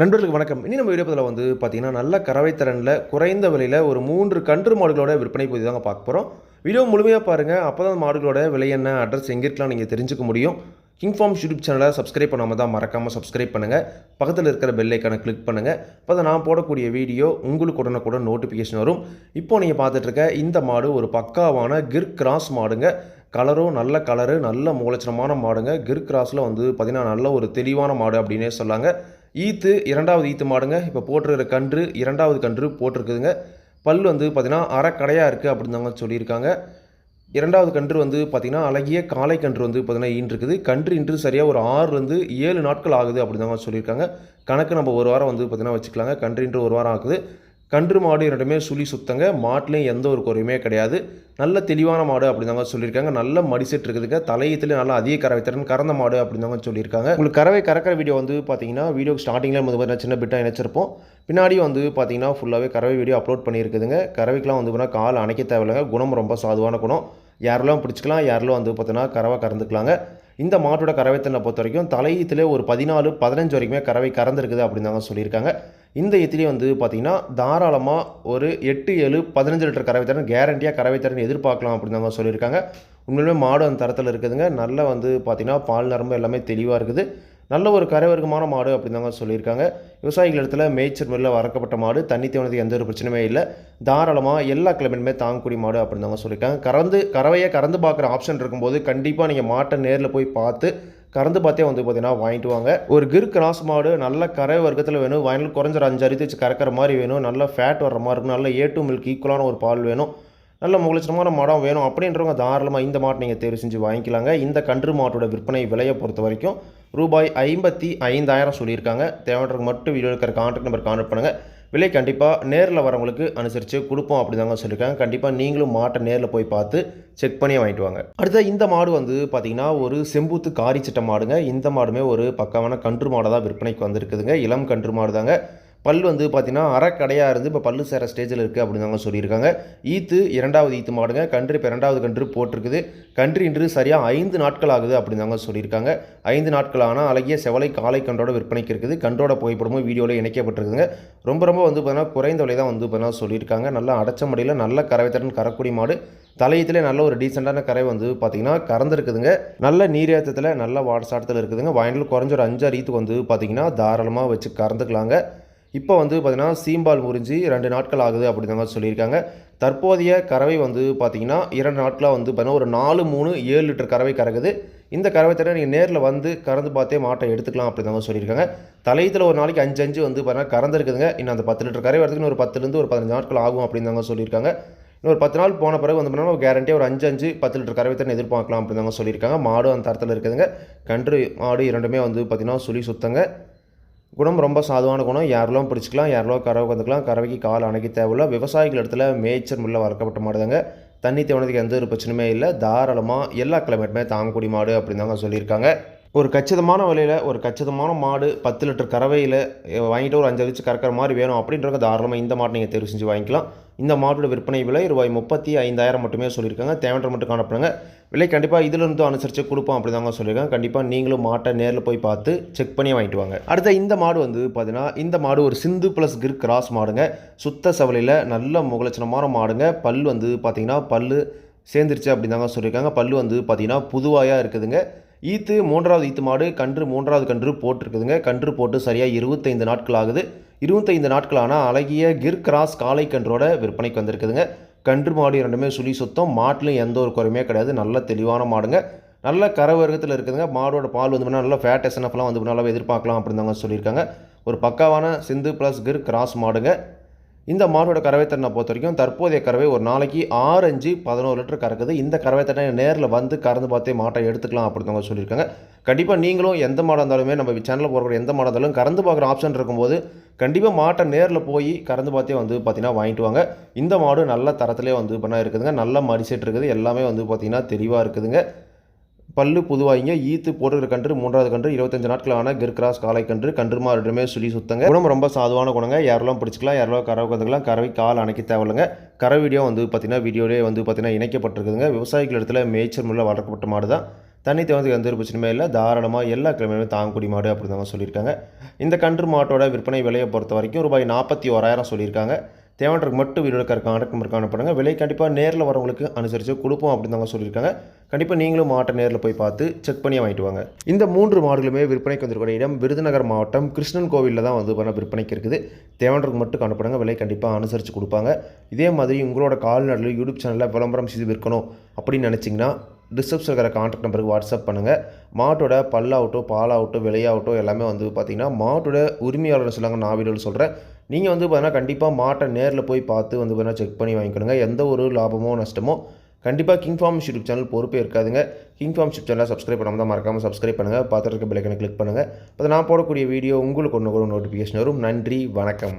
நண்பர்களுக்கு வணக்கம். இனி நம்ம வீடியோ வந்து பார்த்தீங்கன்னா நல்ல கறவை திறனில் குறைந்த விலையில் ஒரு மூன்று கன்று மாடுகளோட விற்பனை பகுதி தாங்க பார்க்க போகிறோம் வீடியோ முழுமையாக பாருங்கள் அப்போ தான் மாடுகளோட விலை என்ன அட்ரஸ் எங்கே இருக்கலாம் நீங்கள் தெரிஞ்சுக்க முடியும். கிங் ஃபார்ம் யூடியூப் சேனலை சப்ஸ்கிரைப் பண்ணாமல் தான் மறக்காமல் சப்ஸ்கிரைப் பண்ணுங்கள் பக்கத்தில் இருக்கிற பெல் ஐக்கானை கிளிக் பண்ணுங்கள் அப்போ தான் நான் போடக்கூடிய வீடியோ உங்களுக்கு உடனுக்குடன் நோட்டிஃபிகேஷன் வரும். இப்போ நீங்கள் பார்த்துட்ருக்க இந்த மாடு ஒரு பக்காவான கிர் கிராஸ் மாடுங்க. கலரும் நல்ல கலரு நல்ல மூலச்சனமான மாடுங்க. கிர் கிராஸில் வந்து பார்த்திங்கன்னா நல்ல ஒரு தெளிவான மாடு அப்படின்னே சொல்லாங்க. ஈத்து இரண்டாவது ஈத்து மாடுங்க. இப்போ போட்டிருக்கிற கன்று இரண்டாவது கன்று போட்டிருக்குதுங்க. பல் வந்து பார்த்திங்கன்னா அரைக்கடையாக இருக்குது அப்படின்னு தாங்க சொல்லியிருக்காங்க. இரண்டாவது கன்று வந்து பார்த்திங்கன்னா அழகிய காளை கன்று வந்து பார்த்திங்கன்னா ஈன்றிருக்குது. கன்று இன்று சரியாக ஒரு ஆறுலேருந்து ஏழு நாட்கள் ஆகுது அப்படின்னு தாங்க சொல்லியிருக்காங்க. கணக்கு நம்ம ஒரு வாரம் வந்து பார்த்திங்கன்னா வச்சுக்கலாங்க. கன்று இன்று ஒரு வாரம் ஆகுது. கன்று மாடு இரண்டுமே சுழி சுத்தங்க. மாட்டிலையும் எந்த ஒரு குறையுமே கிடையாது. நல்ல தெளிவான மாடு அப்படிதாங்க சொல்லியிருக்காங்க. நல்ல மடிசெட் இருக்குதுங்க. தலையத்துலேயும் நல்லா அதிக கறவை திறன் கறந்த மாடு அப்படிதாங்க சொல்லியிருக்காங்க. உங்களுக்கு கறவை கறக்கிற வீடியோ வந்து பார்த்தீங்கன்னா வீடியோ ஸ்டார்டிங்கில் வந்து பார்த்தீங்கன்னா சின்ன பிட்டாக இணைச்சிருப்போம். பின்னாடி வந்து பார்த்தீங்கன்னா ஃபுல்லாகவே கறவை வீடியோ அப்லோட் பண்ணியிருக்குதுங்க. கறவைக்கெலாம் வந்து பார்த்தீங்கன்னா கால் அணைக்க தேவையில்லைங்க. குணம் ரொம்ப சாதுவான குணம். யாரெல்லாம் பிடிச்சிக்கலாம் யாரெல்லாம் வந்து பார்த்தீங்கன்னா கறவை கறந்துக்கலாங்க. இந்த மாட்டோட கறவைத்தனை பொறுத்த வரைக்கும் தலையீத்திலே ஒரு பதினாலு பதினஞ்சு வரைக்குமே கறவை கறந்துருக்குது அப்படின்னு தாங்க சொல்லியிருக்காங்க. இந்த ஈத்திலே வந்து பார்த்திங்கன்னா தாராளமாக ஒரு எட்டு ஏழு பதினஞ்சு லிட்டர் கறவை தரன் கேரண்டியாக கறவை தரன் எதிர்பார்க்கலாம் அப்படின்னு தான் சொல்லியிருக்காங்க. உண்மையிலுமே மாடு அந்த தரத்தில் இருக்குதுங்க. நல்ல வந்து பார்த்திங்கன்னா பால் நரம்பு எல்லாமே தெளிவாக இருக்குது. நல்ல ஒரு கரைவர்க்கமான மாடு அப்படின்னு தாங்க சொல்லியிருக்காங்க. விவசாயிகள் இடத்துல மேய்ச்சல் முறையில் வறக்கப்பட்ட மாடு தண்ணி தேவனது எந்த ஒரு பிரச்சனையுமே இல்லை. தாராளமாக எல்லா கிளம்பினுமே தாங்கக்கூடிய மாடு அப்படின்னு தாங்க சொல்லியிருக்காங்க. கறந்து கறவையை கறந்து பார்க்குற ஆப்ஷன் இருக்கும்போது கண்டிப்பாக நீங்கள் மாட்டை நேரில் போய் பார்த்து கறந்து பார்த்தே வந்து பார்த்தீங்கன்னா வாங்கிட்டு வாங்க. ஒரு கிர் கிராஸ் மாடு நல்ல கரை வர்க்கத்தில் வேணும். வயலில் குறைஞ்ச ஒரு அஞ்சு அரித்து வச்சு கறக்கிற மாதிரி வேணும். நல்ல ஃபேட் வர்ற மாதிரி இருக்கும். நல்ல ஏ டூ மில்க் ஈக்குவலான ஒரு பால் வேணும். நல்ல முகலட்சணமான மாடம் வேணும். அப்படின்றவங்க தாராளமாக இந்த மாட்டை நீங்கள் தேர்வு செஞ்சு வாங்கிக்கலாங்க. இந்த கன்று மாட்டோட விற்பனை விலையை பொறுத்த வரைக்கும் ரூபாய் ஐம்பத்தி ஐந்தாயிரம் சொல்லியிருக்காங்க. தேவைன்றவங்க மட்டும் வீடியோ இருக்கிற கான்டாக்ட் நம்பர் கான்டாக்ட் பண்ணுங்கள் விலை கண்டிப்பாக நேரில் வரவங்களுக்கு அனுசரித்து கொடுப்போம் அப்படி தாங்க சொல்லியிருக்காங்க. கண்டிப்பாக நீங்களும் மாட்டை நேரில் போய் பார்த்து செக் பண்ணி வாங்கிட்டு வாங்க. அடுத்த இந்த மாடு வந்து பார்த்திங்கன்னா ஒரு செம்பூத்து காரி சிட்ட மாடுங்க. இந்த மாடுமே ஒரு பக்கமான கன்று மாடை தான் விற்பனைக்கு வந்திருக்குதுங்க. இளம் கன்று மாடு தாங்க பல் வந்து பார்த்தீங்கன்னா அறக்கடையாக இருந்து இப்போ பல்லு சேர ஸ்டேஜில் இருக்குது அப்படின்னு தாங்க சொல்லியிருக்காங்க. ஈத்து இரண்டாவது ஈத்து மாடுங்க. கன்று இப்போ இரண்டாவது கன்று போட்டிருக்குது. கன்று இன்று சரியாக ஐந்து நாட்கள் ஆகுது அப்படின்னு தாங்க சொல்லியிருக்காங்க. ஐந்து நாட்கள் ஆனால் அழகிய செவலை காலை கன்றோட விற்பனைக்கு இருக்குது. கன்றோட புகைப்படமும் வீடியோவில் இணைக்கப்பட்டிருக்குதுங்க. ரொம்ப ரொம்ப வந்து பார்த்தீங்கன்னா குறைந்த விலை தான் வந்து பார்த்தீங்கன்னா சொல்லியிருக்காங்க. நல்ல அடைச்ச மடியில் நல்ல கறவைத்தடன் கறக்குடி மாடு. தலையத்திலே நல்ல ஒரு டீசெண்டான கரை வந்து பார்த்தீங்கன்னா கறந்துருக்குதுங்க. நல்ல நீரேற்றத்தில் நல்ல வாட்சாட்டத்தில் இருக்குதுங்க. வயலில் குறைஞ்ச ஒரு அஞ்சு ஈத்துக்கு வந்து பார்த்தீங்கன்னா தாராளமாக வச்சு கறந்துக்கலாங்க. இப்போ வந்து பார்த்திங்கன்னா சீம்பால் முறிஞ்சு ரெண்டு நாட்கள் ஆகுது அப்படி தாங்க சொல்லியிருக்காங்க. தற்போதைய கறவை வந்து பார்த்திங்கன்னா இரண்டு நாட்களாக வந்து பார்த்தீங்கன்னா ஒரு நாலு மூணு ஏழு லிட்டர் கறவை கறக்குது. இந்த கறவை தர நீங்கள் நேரில் வந்து கறந்து பார்த்தே மாட்டை எடுத்துக்கலாம் அப்படி தாங்க சொல்லியிருக்காங்க. தலையத்தில் ஒரு நாளைக்கு அஞ்சு அஞ்சு வந்து பார்த்தீங்கன்னா கறந்துருக்குதுங்க. இன்னும் அந்த பத்து லிட்டர் கறவை வரதுக்கு ஒரு பத்துலேருந்து ஒரு பதினஞ்சு நாட்கள் ஆகும் அப்படின்னு தாங்க சொல்லியிருக்காங்க இன்னொரு பத்து நாள் போன பிறகு வந்து பண்ணால் கேரண்டியாக ஒரு அஞ்சு அஞ்சு பத்து லிட்டர் கறவை தண்ணி எதிர்பார்க்கலாம் அப்படின்னு தாங்க சொல்லியிருக்காங்க. மாடும் அந்த தரத்தில் இருக்குதுங்க. கன்று மாடு இரண்டுமே வந்து பார்த்திங்கன்னா சுழி சுத்தங்க. குணம் ரொம்ப சாதுவான குணம். யாரெல்லாம் பிடிச்சிக்கலாம் யாரெல்லாம் கறவை வந்துக்கலாம் கறவைக்கு கால் அணைக்க தேவையில்ல. விவசாயிகள் இடத்துல மேய்ச்சல் முள்ள வளர்க்கப்பட்ட மாடுதாங்க. தண்ணி தேவனதுக்கு எந்த ஒரு பிரச்சனையுமே இல்லை. தாராளமாக எல்லா கிளைமேட்டுமே தாங்கக்கூடிய மாடு அப்படின்னு தாங்க சொல்லியிருக்காங்க. ஒரு கச்சிதமான விலையில் ஒரு கச்சிதமான மாடு பத்து லிட்டர் கறவையில் வாங்கிட்டு ஒரு அஞ்சு வச்சு கறக்கிற மாதிரி வேணும் அப்படின்றத தாராளமாக இந்த மாட்டை நீங்கள் தேர்வு செஞ்சு வாங்கிக்கலாம். இந்த மாட்டோட விற்பனை விலை ரூபாய் முப்பத்தி ஐந்தாயிரம் மட்டுமே சொல்லியிருக்காங்க. தேவையான மட்டும் காணப்படுங்க. விலை கண்டிப்பாக இதிலிருந்து அனுசரித்து கொடுப்போம் அப்படி தாங்க சொல்லியிருக்காங்க. கண்டிப்பாக நீங்களும் மாட்டை நேரில் போய் பார்த்து செக் பண்ணி வாங்கிட்டு வாங்க. அடுத்த இந்த மாடு வந்து பார்த்தீங்கன்னா இந்த மாடு ஒரு சிந்து ப்ளஸ் கிர் கிராஸ் மாடுங்க. சுத்த சவலையில் நல்ல முகலட்சணமான மாடுங்க. பல் வந்து பார்த்தீங்கன்னா பல் சேர்ந்துருச்சு அப்படி தாங்க சொல்லியிருக்காங்க. பல் வந்து பார்த்தீங்கன்னா புதுவாயாக இருக்குதுங்க. ஈத்து மூன்றாவது ஈத்து மாடு கன்று மூன்றாவது கன்று போட்டிருக்குதுங்க. கன்று போட்டு சரியாக இருபத்தைந்து நாட்கள் ஆகுது இருபத்தைந்து நாட்களான அழகிய கிர் கிராஸ் காளை கன்றோட விற்பனைக்கு வந்திருக்குதுங்க. கன்று மாடு ரெண்டுமே சுழி சுத்தம். மாட்டிலும் எந்த ஒரு குறையுமே கிடையாது. நல்ல தெளிவான மாடுங்க. நல்ல கரை வர்க்கத்தில் இருக்குதுங்க. மாடோட பால் வந்து நல்லா நல்ல ஃபேட் எஸ்என்எஃப்லாம் வந்து நல்லா எதிர்பார்க்கலாம் அப்படின்னு தாங்க சொல்லியிருக்காங்க. ஒரு பக்காவான சிந்து ப்ளஸ் கிர் கிராஸ் மாடுங்க. இந்த மாடோட கறவைத்தன்னை பொறுத்த வரைக்கும் தற்போதைய கறவை ஒரு நாளைக்கு ஆறு அஞ்சு பதினோரு லிட்டர் கறக்குது. இந்த கறவைத்தன்னை நேரில் வந்து கறந்து பார்த்தே மாட்டை எடுத்துக்கலாம் அப்படிங்க சொல்லியிருக்காங்க. கண்டிப்பாக நீங்களும் எந்த மாடாக இருந்தாலுமே நம்ம சேனலில் போகிற எந்த மாடாக இருந்தாலும் கறந்து பார்க்குற ஆப்ஷன் இருக்கும்போது கண்டிப்பாக மாட்டை நேரில் போய் கறந்து பார்த்தே வந்து பார்த்தீங்கன்னா வாங்கிட்டு வாங்க. இந்த மாடு நல்ல தரத்துலேயே வந்து பண்ணால் இருக்குதுங்க. நல்ல மடிசெட் இருக்குது. எல்லாமே வந்து பார்த்திங்கன்னா தெளிவாக இருக்குதுங்க. பல்லு புதுவாயிங்க. ஈத்து போட்டுக்கிற கன்று மூன்றாவது கன்று இருபத்தஞ்சு நாட்களான கிர்கிராஸ் காலை கன்று கன்று மாடுமே சுழி சுத்தங்க. குணம் ரொம்ப சாதுவான குணங்க. யாரெல்லாம் பிடிச்சிக்கலாம் யாரெல்லாம் கறவை கற்றுக்கலாம் கறவை கால் அணைக்க தேவையில்லைங்க. கறவை வீடியோ வந்து பார்த்தீங்கன்னா வீடியோலேயே வந்து பார்த்தீங்கன்னா இணைக்கப்பட்டிருக்குதுங்க. விவசாயிகள் இடத்துல மேய்ச்சல் முறையில் வளர்க்கப்பட்ட மாடு தான் தண்ணி தேவதுக்கு எந்த ஒரு பிரச்சனையுமே இல்லை. தாராளமாக எல்லா கிழமையுமே தாங்கக்கூடிய மாடு அப்படி தாங்க சொல்லியிருக்காங்க. இந்த கன்று மாட்டோட விற்பனை விலையை பொறுத்த வரைக்கும் ரூபாய் நாற்பத்தி ஓராயிரம் சொல்லியிருக்காங்க. தேவைன்றதுக்கு மட்டும் வீடியோவில் இருக்கார் கான்டாக்ட் நம்பர் காணப்படுங்க விலை கண்டிப்பாக நேரில் வரவங்களுக்கு அனுசரித்து கொடுப்போம் அப்படின்னு தாங்க சொல்லியிருக்காங்க. கண்டிப்பாக நீங்களும் மாட்டை நேரில் போய் பார்த்து செக் பண்ணி வாங்கிட்டு வாங்க. இந்த மூன்று மாடுகளுமே விற்பனைக்கு வந்திருக்கிற இடம் விருதுநகர் மாவட்டம் கிருஷ்ணன் கோவிலில் தான் வந்து பண்ண விற்பனைக்கு இருக்குது. தேவைன்றதுக்கு மட்டும் காணப்படுங்க விலை கண்டிப்பாக அனுசரித்து கொடுப்பாங்க. இதே மாதிரி உங்களோட கால்நடை யூடியூப் சேனலில் விளம்பரம் செய்து விற்கணும் அப்படின்னு நினச்சிங்கன்னா டிஸ்கிரிப்ஷன் இருக்கிற கான்டாக்ட் நம்பருக்கு வாட்ஸ்அப் பண்ணுங்கள் மாட்டோட பல்லாகட்டும் பாலாகட்டும் விலையாகட்டும் எல்லாமே வந்து பார்த்திங்கன்னா மாட்டோட உரிமையாளர் சொல்லுவாங்க நான் வீடியோவில் சொல்கிறேன் நீங்கள் வந்து பார்த்தீங்கன்னா கண்டிப்பாக மாட்டை நேரில் போய் பார்த்து வந்து பார்த்தீங்கன்னா செக் பண்ணி வாங்கிக்கணுங்க. எந்த ஒரு லாபமோ நஷ்டமோ கண்டிப்பாக கிங் ஃபார்ம் யூடியூப் சேனல் பொறுப்பே இருக்காதுங்க. கிங் ஃபார்ம் யூடியூப் சேனலை சப்ஸ்கிரைப் பண்ணாமல் தான் மறக்காமல் சப்ஸ்கிரைப் பண்ணுங்கள் பார்த்துட்டு இருக்க பெல்லைக்கனை கிளிக் பண்ணுங்கள் அப்போ நான் போடக்கூடிய வீடியோ உங்களுக்கு ஒன்று கூட நோட்டிஃபிகேஷன் வரும். நன்றி வணக்கம்.